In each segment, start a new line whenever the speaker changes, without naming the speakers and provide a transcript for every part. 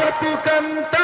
బ్రతుకంతాలాపనా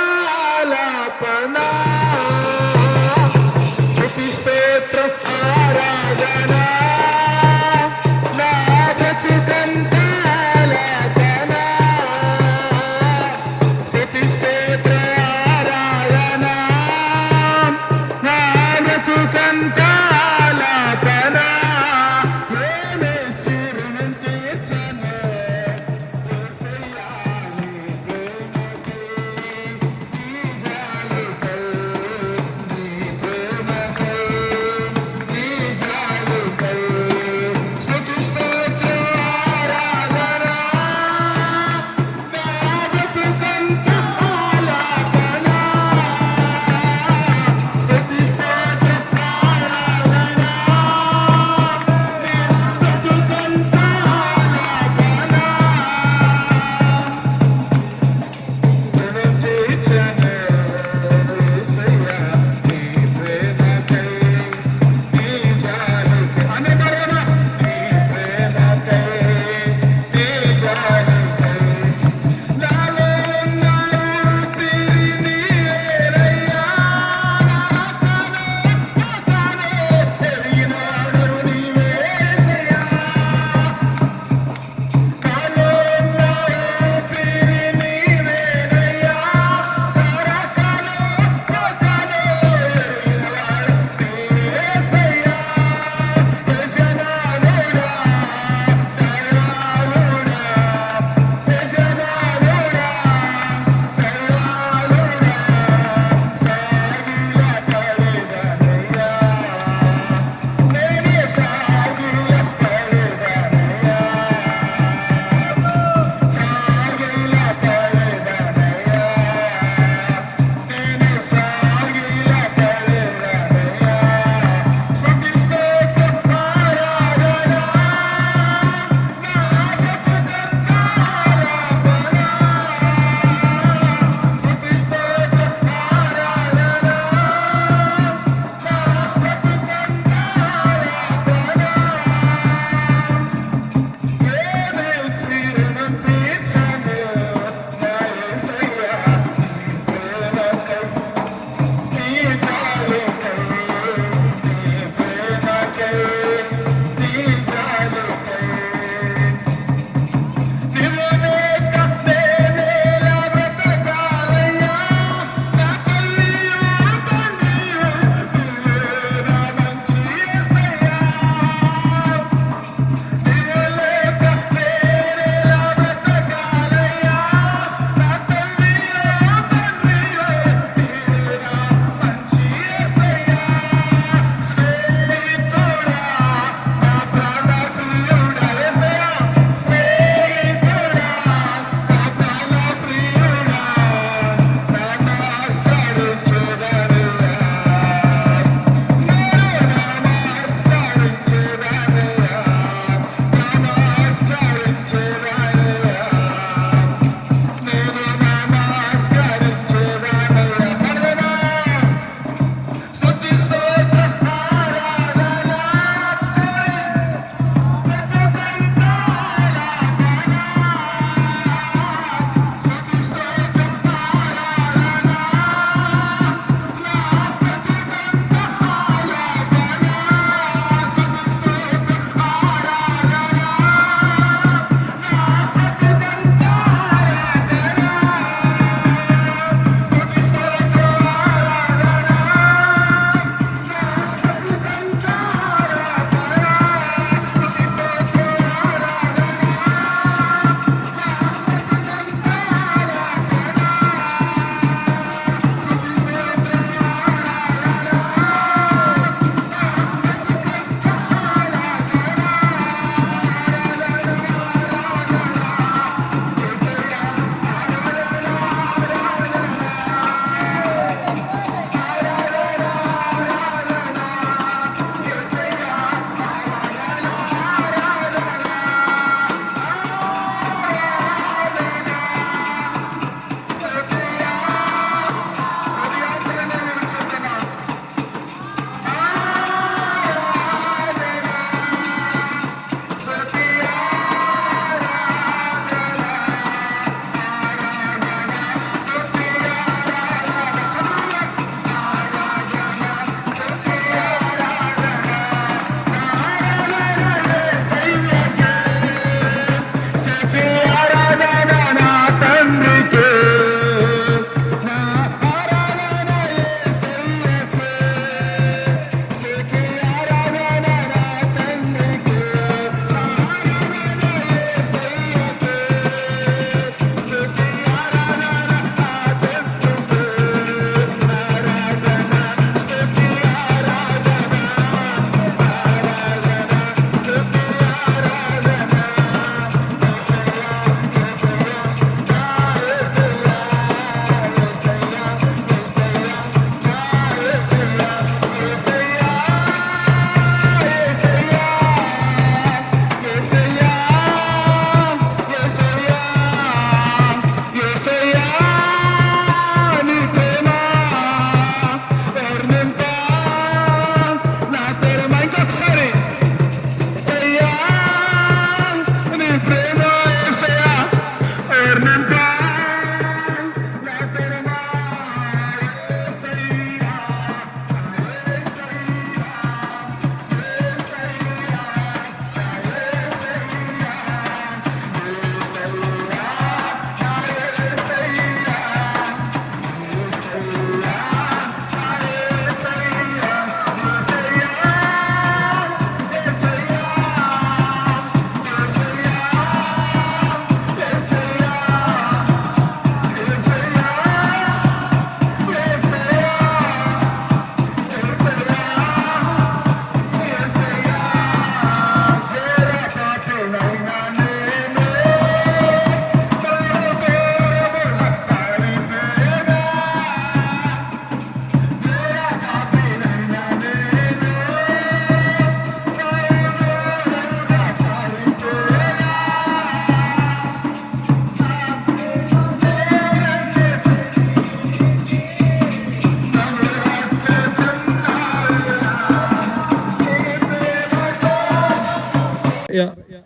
ఉన్నారయ్యా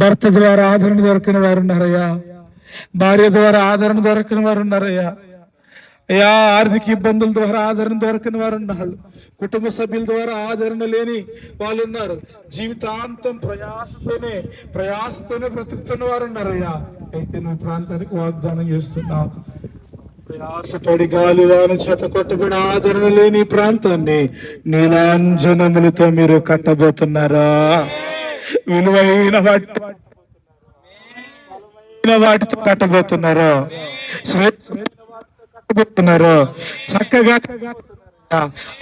భర్త ద్వారా ఆదరణ దొరకని వారు ఉన్నారయ్యా భార్య ద్వారా ఆదరణ దొరకని వారు ఉన్నారయ్యా అయ్యా ఆర్థిక ఇబ్బందుల ద్వారా ఆదరణ దొరకని వారు ఉన్నారు కుటుంబ సభ్యుల ద్వారా ఆదరణ లేని వాళ్ళు ఉన్నారు జీవితాంతం ప్రయాసతోనే ప్రయాసతోనే బ్రతుకుతున్న వారు ఉన్నారయ్యా అయితే నువ్వు ప్రాంతానికి వాగ్దానం చేస్తున్నావు. ప్రయాసపడి గాలి వాన చేత కొట్టబడి ఆదరణ లేని ఈ ప్రాంతాన్ని నీలాంజనములతో మీరు కట్టబోతున్నారా? విలువైన వాటి వాటితో కట్టబోతున్నారు. కట్టబోతున్నారు. చక్కగా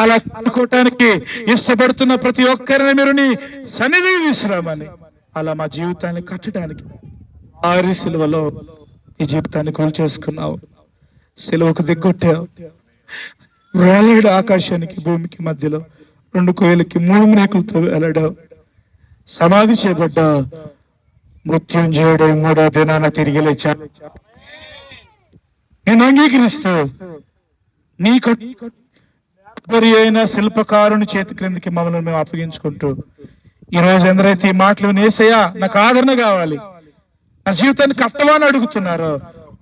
అలా కట్టుకోవటానికి ఇష్టపడుతున్న ప్రతి ఒక్కరిని మీరు నీ సన్నిధికి తీసుకురామని. అలా మా జీవితాన్ని కట్టడానికి ఆరి సిలువలో ఈ జీవితాన్ని కొలు చేసుకున్నావు. సెలవుకు దిగ్గొట్టావు. వేలాడు ఆకాశానికి భూమికి మధ్యలో రెండు కోయలకి మూడు మేకులతో వేలాడావు. సమాధి చేపడ్డ మృత్యుంజయుడు మూడో దినాన తిరిగి లేచా. నేను అంగీకరిస్తూ నీ కట్టుబడి అయిన శిల్పకారుని చేతి క్రిందికి మమ్మల్ని మేము అప్పగించుకుంటూ ఈ రోజు ఎందరైతే ఈ మాటలు నేసయ్యా నాకు ఆదరణ కావాలి. నా జీవితాన్ని కట్టమని అడుగుతున్నారో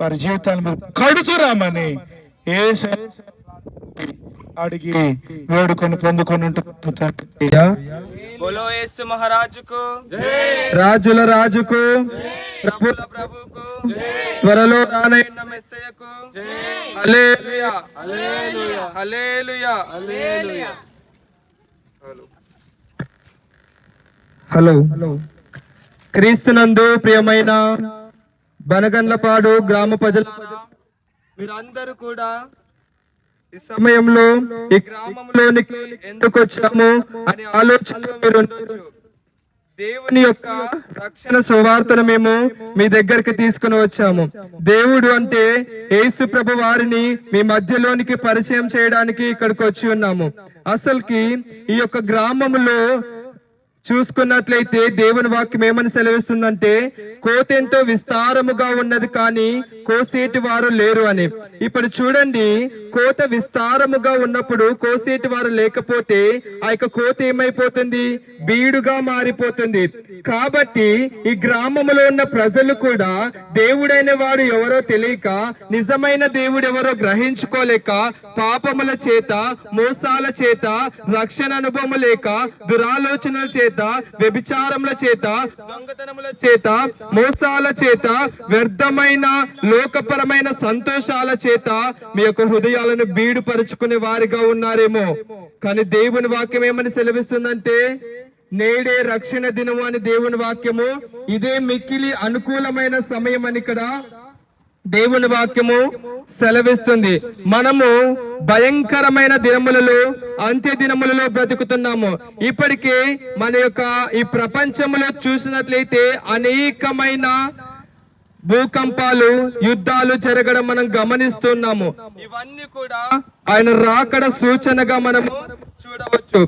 వారి జీవితాన్ని మీరు కడుతురామని ఏ అడిగి వేడుకొని పొందుకొని
ఉంటుంది బోలో యేసు మహారాజుకు.
రాజుల రాజుకు.
ప్రభుల ప్రభుకు.
త్వరలో
రానయ్యున్న మెస్సయ్యకు. హల్లెలూయా. హల్లెలూయా. హల్లెలూయా.
హలో. హలో. క్రీస్తునందు ప్రియమైన బనగండ్లపాడు గ్రామ ప్రజలారా
మీరందరూ కూడా ఈ
సమయంలో ఈ
గ్రామంలోనికి ఎందుకు వచ్చాము
అనే ఆలోచనలో మీరు ఉండొచ్చు.
దేవుని యొక్క
రక్షణ సువార్తను మేము మీ దగ్గరికి తీసుకుని వచ్చాము. దేవుడు అంటే యేసు ప్రభు వారిని మీ మధ్యలోనికి పరిచయం చేయడానికి ఇక్కడికి వచ్చి ఉన్నాము. అసలుకి ఈ యొక్క గ్రామంలో చూసుకున్నట్లయితే దేవుని వాక్యం ఏమని సెలవిస్తుందంటే కోత ఎంతో విస్తారముగా ఉన్నది కానీ కోసేటి వారు లేరు అని. ఇప్పుడు చూడండి కోత విస్తారముగా ఉన్నప్పుడు కోసేటి వారు లేకపోతే ఆ యొక్క కోత ఏమైపోతుంది? బీడుగా మారిపోతుంది. కాబట్టి ఈ గ్రామంలో ఉన్న ప్రజలు కూడా దేవుడైన వాడు ఎవరో తెలియక నిజమైన దేవుడు ఎవరో గ్రహించుకోలేక పాపముల చేత మోసాల చేత రక్షణ అనుభవం లేక దురాలోచనల చేత వ్యభిచారముల చేత దొంగతనముల చేత మోసాల చేత వ్యర్థమైన లోకపరమైన సంతోషాల చేత మీ యొక్క హృదయాలను బీడుపరుచుకునే వారిగా ఉన్నారేమో. కానీ దేవుని వాక్యం ఏమని సెలవిస్తుందంటే నేడే రక్షణ దినము అని దేవుని వాక్యము. ఇదే మిక్కిలి అనుకూలమైన సమయం అని ఇక్కడ దేవుని వాక్యము సెలవిస్తుంది. మనము భయంకరమైన దినములలో అంత్య దినములలో బ్రతుకుతున్నాము. ఇప్పటికే మన యొక్క ఈ ప్రపంచంలో చూసినట్లయితే అనేకమైన భూకంపాలు యుద్ధాలు జరగడం మనం గమనిస్తున్నాము.
ఇవన్నీ కూడా
ఆయన రాకడ సూచనగా మనము చూడవచ్చు.